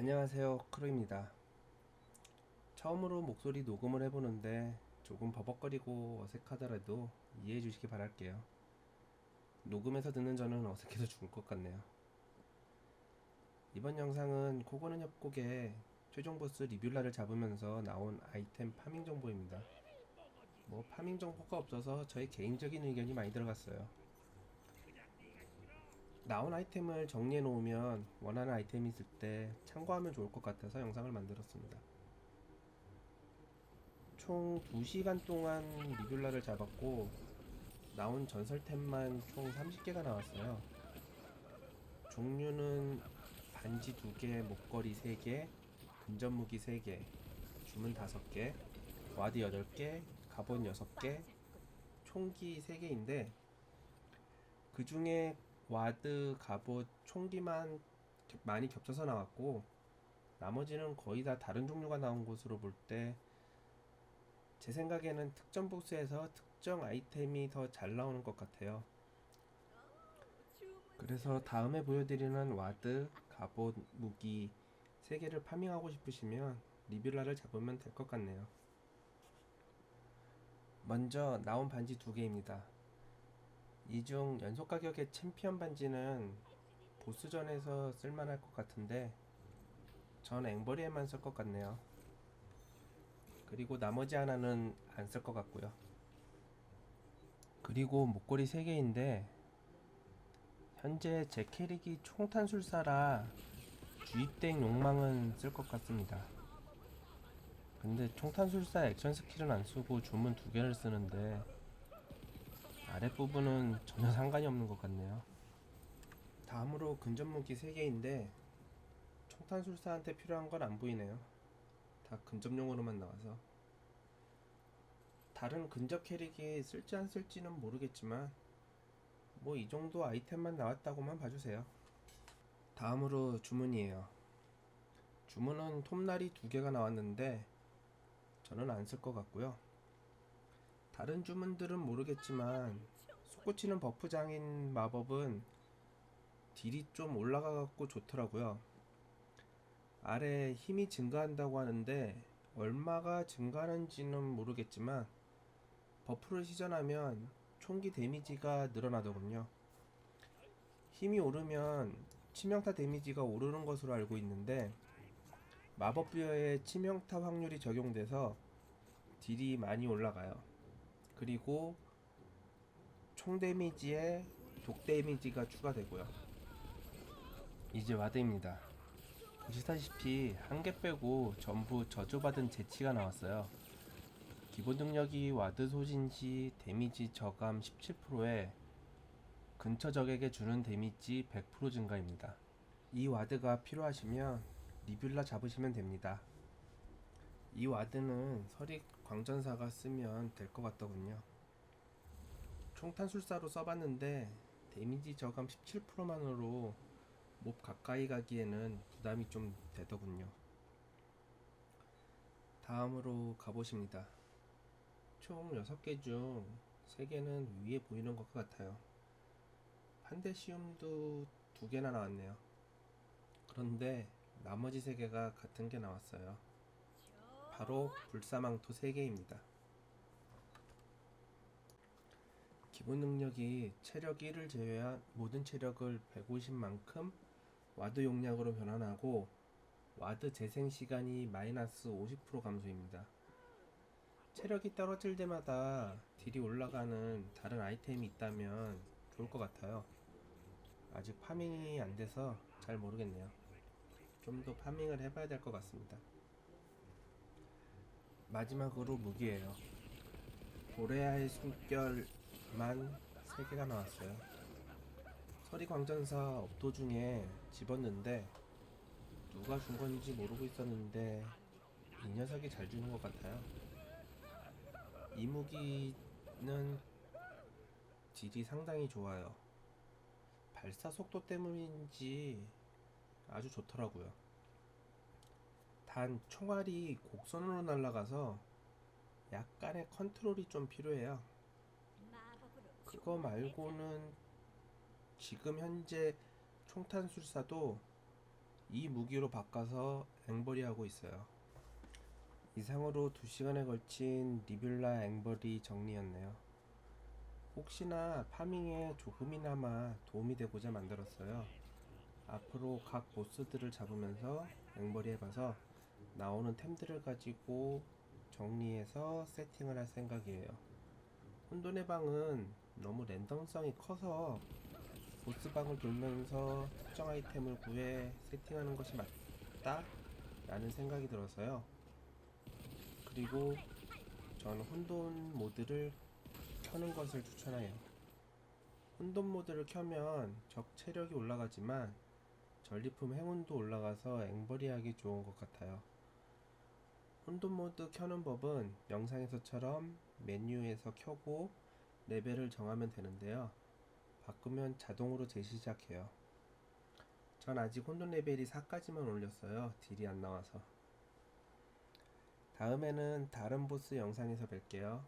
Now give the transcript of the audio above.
안녕하세요. 크루입니다. 처음으로 목소리 녹음을 해보는데 조금 버벅거리고 어색하더라도 이해해 주시기 바랄게요. 녹음해서 듣는 저는 어색해서 죽을 것 같네요. 이번 영상은 코고는 협곡의 최종 보스 리뷰라를 잡으면서 나온 아이템 파밍 정보입니다. 뭐 파밍 정보가 없어서 저의 개인적인 의견이 많이 들어갔어요 나온 아이템을 정리해 놓으면 원하는 아이템이 있을 때 참고하면 좋을 것 같아서 영상을 만들었습니다. 총 2시간 동안 리뷰라를 잡았고 나온 전설템만 총 30개가 나왔어요. 종류는 반지 2개, 목걸이 3개, 근접 무기 3개, 주문 5개, 와드 8개, 갑옷 6개, 총기 3개인데 그 중에 와드, 갑옷, 총기만 겹- 많이 겹쳐서 나왔고 나머지는 거의 다 다른 종류가 나온 것으로 볼 때 제 생각에는 특정 보스에서 특정 아이템이 더 잘 나오는 것 같아요. 그래서 다음에 보여드리는 와드, 갑옷, 무기 3개를 파밍하고 싶으시면 리뷰라를 잡으면 될 것 같네요. 먼저 나온 반지 2개입니다. 이중 연속 가격의 챔피언 반지는 보스전에서 쓸만할 것 같은데 전 앵벌이에만 쓸 것 같네요. 그리고 나머지 하나는 안 쓸 것 같고요. 그리고 목걸이 3개인데 현재 제 캐릭이 총탄술사라 주입된 욕망은 쓸 것 같습니다. 근데 총탄술사 액션 스킬은 안 쓰고 주문 두 개를 쓰는데 아랫부분은 전혀 상관이 없는 것 같네요. 다음으로 근접 무기 3개인데 총탄술사한테 필요한 건 안 보이네요. 다 근접용으로만 나와서 다른 근접 캐릭이 쓸지 안 쓸지는 모르겠지만 뭐 이 정도 아이템만 나왔다고만 봐주세요. 다음으로 주문이에요. 주문은 톱날이 두 개가 나왔는데 저는 안 쓸 것 같고요. 다른 주문들은 모르겠지만 솟구치는 버프 장인 마법은 딜이 좀 올라가 갖고 좋더라고요. 아래 힘이 증가한다고 하는데 얼마가 증가하는지는 모르겠지만 버프를 시전하면 총기 데미지가 늘어나더군요. 힘이 오르면 치명타 데미지가 오르는 것으로 알고 있는데 마법 부여에 치명타 확률이 적용돼서 딜이 많이 올라가요. 그리고 총 데미지에 독 데미지가 추가되고요. 이제 와드입니다. 보시다시피 한 개 빼고 전부 저주받은 재치가 나왔어요. 기본 능력이 와드 소진 시 데미지 저감 17%에 근처 적에게 주는 데미지 100% 증가입니다. 이 와드가 필요하시면 리뷰라 잡으시면 됩니다. 이 와드는 서리 광전사가 쓰면 될 것 같더군요. 총탄술사로 써봤는데 데미지 저감 17%만으로 몹 가까이 가기에는 부담이 좀 되더군요. 다음으로 가보십니다. 총 6개 중 3개는 위에 보이는 것 같아요. 판데시움도 2개나 나왔네요. 그런데 나머지 3개가 같은 게 나왔어요. 바로 불사망토 3개입니다. 기본 능력이 체력 1을 제외한 모든 체력을 150만큼 와드 용량으로 변환하고 와드 재생 시간이 마이너스 50% 감소입니다. 체력이 떨어질 때마다 딜이 올라가는 다른 아이템이 있다면 좋을 것 같아요. 아직 파밍이 안 돼서 잘 모르겠네요. 좀 더 파밍을 해봐야 될 것 같습니다. 마지막으로 무기예요. 고레아의 숨결만 3개가 나왔어요. 서리 광전사 업도 중에 집었는데 누가 준 건지 모르고 있었는데 이 녀석이 잘 주는 것 같아요. 이 무기는 딜이 상당히 좋아요. 발사 속도 때문인지 아주 좋더라고요. 단 총알이 곡선으로 날아가서 약간의 컨트롤이 좀 필요해요. 그거 말고는 지금 현재 총탄술사도 이 무기로 바꿔서 앵벌이 하고 있어요. 이상으로 2시간에 걸친 리뷸라 앵벌이 정리였네요. 혹시나 파밍에 조금이나마 도움이 되고자 만들었어요. 앞으로 각 보스들을 잡으면서 앵벌이 해봐서 나오는 템들을 가지고 정리해서 세팅을 할 생각이에요. 혼돈의 방은 너무 랜덤성이 커서 보스방을 돌면서 특정 아이템을 구해 세팅하는 것이 맞다? 라는 생각이 들어서요. 그리고 저는 혼돈 모드를 켜는 것을 추천해요. 혼돈 모드를 켜면 적 체력이 올라가지만 전리품 행운도 올라가서 앵벌이하기 좋은 것 같아요. 혼돈 모드 켜는 법은 영상에서처럼 메뉴에서 켜고 레벨을 정하면 되는데요. 바꾸면 자동으로 재시작해요. 전 아직 혼돈 레벨이 4까지만 올렸어요. 딜이 안 나와서. 다음에는 다른 보스 영상에서 뵐게요.